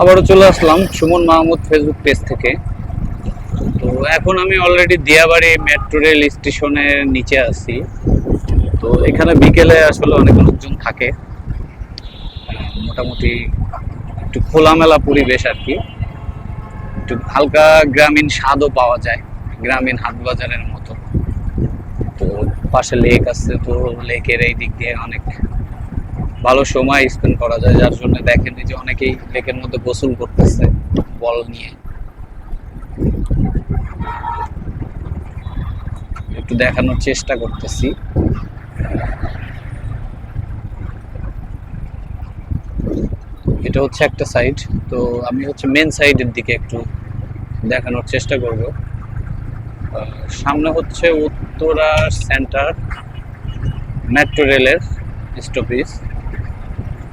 আবারও চলে আসলাম সুমন মাহমুদ ফেসবুক পেজ থেকে। তো এখন আমি অলরেডি দিয়াবাড়ি মেট্রো রেল স্টেশনের নিচে আছি। তো এখানে বিকেলে আসলে অনেক লোকজন থাকে। মোটামুটি একটু খোলামেলা পরিবেশ আর কি। একটু হালকা গ্রামীণ স্বাদও পাওয়া যায়, গ্রামীণ হাট বাজারের মতো। তো পাশে লেক আছে, তো লেকের এই দিক দিয়ে অনেক ভালো সময় স্পেন্ড করা যায়, যার জন্য দেখেন যে অনেকেই লেকের মধ্যে গোসল করতেছে বল নিয়ে। একটু দেখানোর চেষ্টা করতেছি। এটা হচ্ছে একটা সাইড তো আমি হচ্ছে মেন সাইডের দিকে একটু দেখানোর চেষ্টা করব। সামনে হচ্ছে উত্তরা সেন্টার মেট্রো রেলের স্টপেজ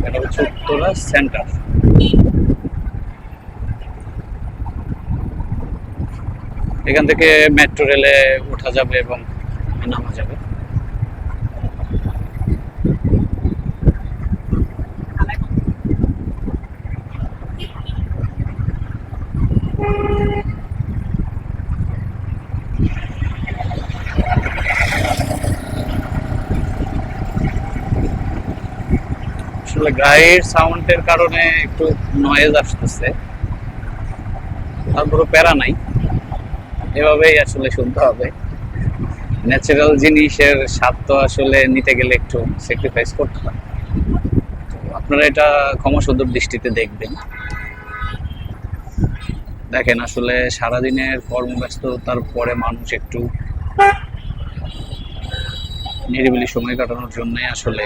এটা হচ্ছে উত্তরা সেন্টার এখান থেকে মেট্রো রেলে ওঠা যাবে এবং নামা যাবে। আসলে গাড়ির সাউন্ডের কারণে একটু নয়েজ আসতেছে। তারপরে প্যারা নাই। এভাবেই আসলে শুনতে হবে। ন্যাচারাল জিনিসের স্বাদ তো আসলে নিতে গেলে একটু স্যাক্রিফাইস করতে হয়। আপনারা এটা ক্ষমাসুন্দর দৃষ্টিতে দেখবেন। দেখেন আসলে সারাদিনের কর্মব্যস্ততার পরে মানুষ একটু নিরিবিলি সময় কাটানোর জন্য আসলে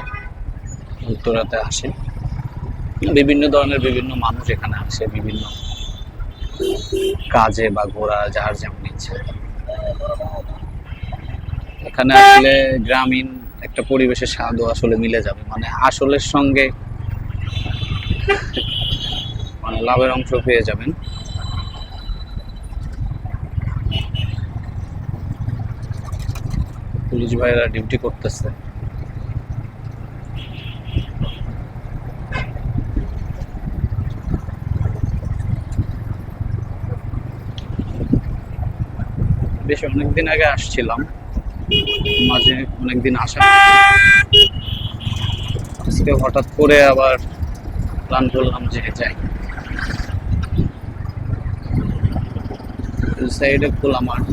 উত্তরাতে আসে। বিভিন্ন ধরনের বিভিন্ন মানুষ এখানে আসে, বিভিন্ন কাজে বা ঘোরা যার যেমন ইচ্ছে। এখানে আসলে গ্রামীণ একটা পরিবেশের স্বাদও আসলে মিলে যাবে। মানে আসলের সঙ্গে মানে লাভের অংশ পেয়ে যাবেন। পুলিশ ভাইরা ডিউটি করতেছে। বেশ অনেকদিন আগে আসছিলাম। মাঝে অনেকদিন আসা আজকে হঠাৎ করে আবার প্ল্যান করলাম যে যাই। সাইডে খোলা মাঠ।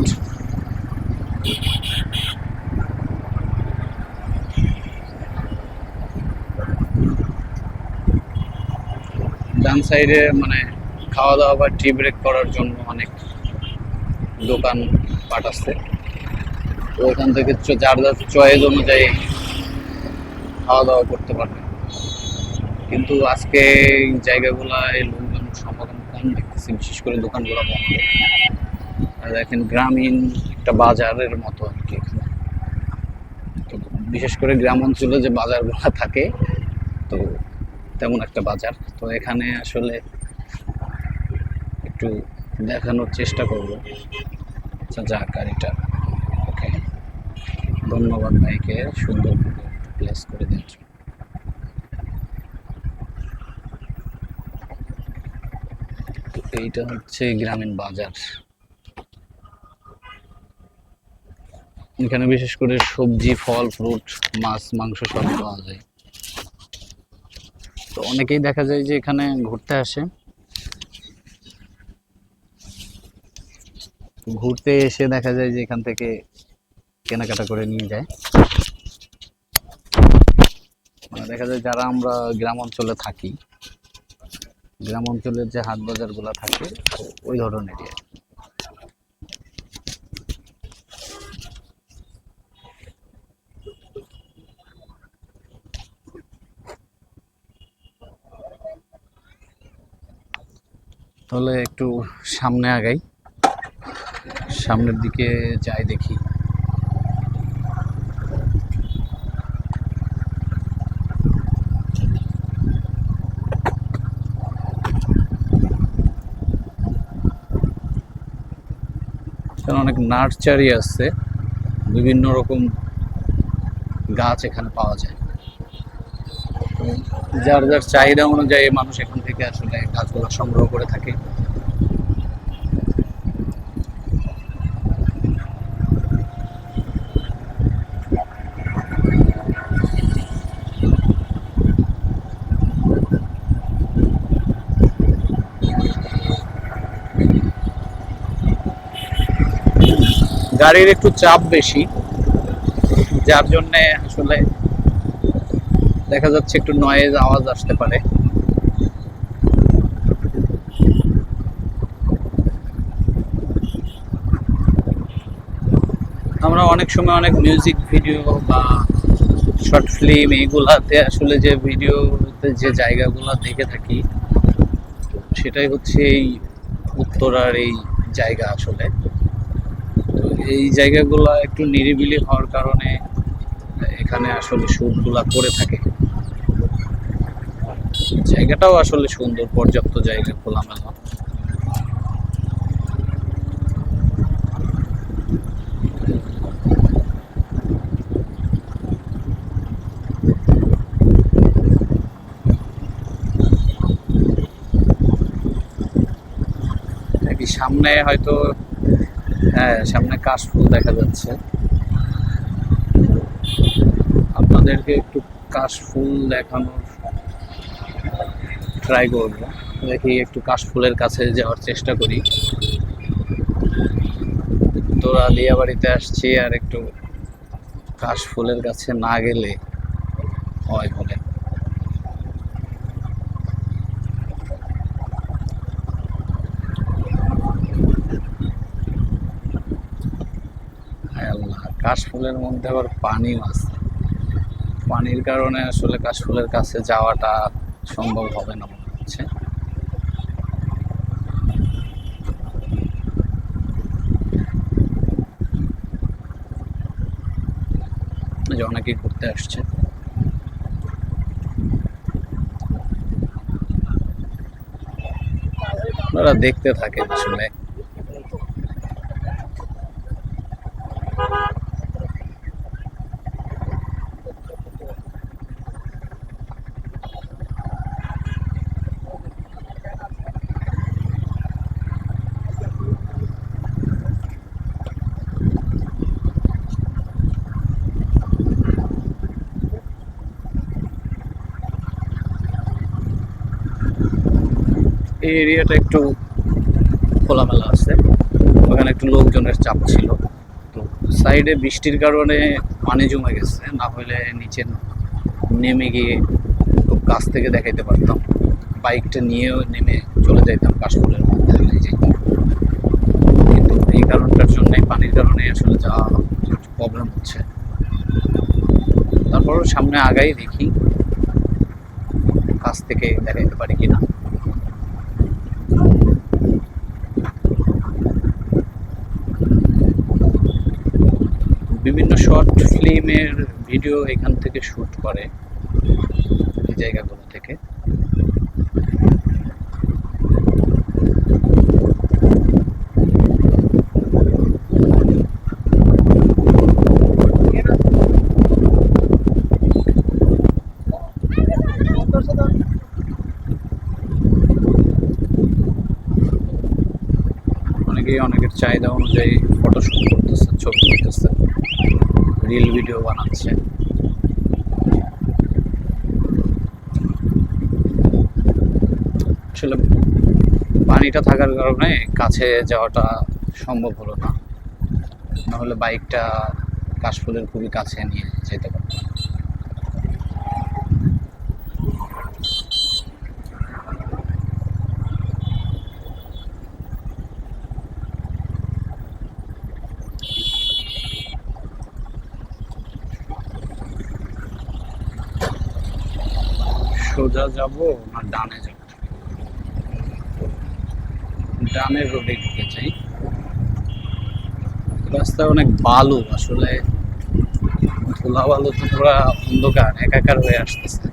ডান সাইডে মানে খাওয়া দাওয়া বা টি ব্রেক করার জন্য অনেক দোকান পাট আছে তো ওখান থেকে যার যার চয়েস অনুযায়ী খাওয়া দাওয়া করতে পারবে। কিন্তু আজকে জায়গাগুলায় লোকজন সমাগম কম দেখতেছি, বিশেষ করে দোকানগুলো বন্ধ। দেখেন গ্রামীণ একটা বাজারের মতো আর কি এখানে। তো বিশেষ করে গ্রাম অঞ্চলে যে বাজারগুলো থাকে, তো তেমন একটা বাজার। তো এখানে আসলে একটু দেখানোর চেষ্টা করব। আচ্ছা গাড়িটা ওকে ধন্যবাদ ভাইকে, সুন্দর প্লেস করে দেওয়ার এইটা হচ্ছে গ্রামীণ বাজার। এখানে বিশেষ করে সবজি, ফল ফ্রুট মাছ, মাংস সব পাওয়া যায়। তো অনেকেই দেখা যায় যে এখানে ঘুরতে আসে। ঘুরতে এসে দেখা যায় যে এখান থেকে কেনাকাটা করে নিয়ে যায় মানে দেখা যায় যারা আমরা গ্রাম অঞ্চলে থাকি, গ্রাম অঞ্চলের যে হাট বাজারগুলো থাকে, ওই কি। তাহলে একটু সামনে আগাই সামনের দিকে যাই দেখি। অনেক নার্সারি আছে। বিভিন্ন রকম গাছ এখানে পাওয়া যায়। যার যার চাহিদা অনুযায়ী মানুষ এখান থেকে আসলে গাছগুলো সংগ্রহ করে থাকে। গাড়ির একটু চাপ বেশি, যার জন্যে আসলে দেখা যাচ্ছে একটু নয়েজ আওয়াজ আসতে পারে। আমরা অনেক সময় অনেক মিউজিক ভিডিও বা শর্ট ফিল্ম এইগুলাতে আসলে যে ভিডিওতে যে জায়গাগুলো দেখে থাকি, সেটাই হচ্ছে এই উত্তরার এই জায়গা আসলে। তো এই জায়গাগুলো একটু নিরিবিলি হওয়ার কারণে এখানে আসলে শ্যুটগুলা করে থাকে। জায়গাটাও আসলে সুন্দর, পর্যাপ্ত জায়গা খোলামেলা। সামনে হয়তো হ্যাঁ সামনে কাশফুল দেখা যাচ্ছে। আপনাদেরকে একটু কাশফুল দেখানোর ট্রাই করব। দেখি একটু কাশফুলের কাছে যাওয়ার চেষ্টা করি। তোরা লিয়াবাড়িতে আসছি আর একটু কাশফুলের কাছে না গেলে হয় বলে হায় আল্লাহ কাশফুলের মধ্যে আবার পানিও আছে। পানির কারণে আসলে কাশফুলের কাছে যাওয়াটা সম্ভব হবে না মনে হচ্ছে। যে অনেকেই ঘুরতে আসছে। আপনারা দেখতে থাকে আসলে এই এরিয়াটা একটু খোলামেলা আছে। ওখানে একটু লোকজনের চাপ ছিল। তো সাইডে বৃষ্টির কারণে পানি জমে গেছে। না হলে নিচে নেমে গিয়ে খুব কাছ থেকে দেখাইতে পারতাম। বাইকটা নিয়েও নেমে চলে যাইতাম কাশফুলের মধ্যে। কিন্তু এই কারণটার জন্যই পানির কারণে আসলে যাওয়া একটু প্রবলেম হচ্ছে। তারপরও সামনে আগাই দেখি। কাছ থেকে দেখাইতে পারি কিনা বিভিন্ন শর্ট ফিল্মের ভিডিও এখান থেকে শুট করে এই জায়গাগুলো থেকে। অনেকেই অনেকের চাহিদা অনুযায়ী ফটোশুট করতেছে, ছবি করতেছে রিল ভিডিও বানাচ্ছে। আসলে পানিটা থাকার কারণে কাছে যাওয়াটা সম্ভব হলো না। নাহলে বাইকটা কাশফুলের খুবই কাছে নিয়ে যেতে পারতাম। সোজা যাব না ডানে যাব। ডানে রোডে ঢুকে যাই। রাস্তায় অনেক বালু, আসলে ধুলা বালু তো পুরা অন্ধকার, একাকার হয়ে আসতেছে।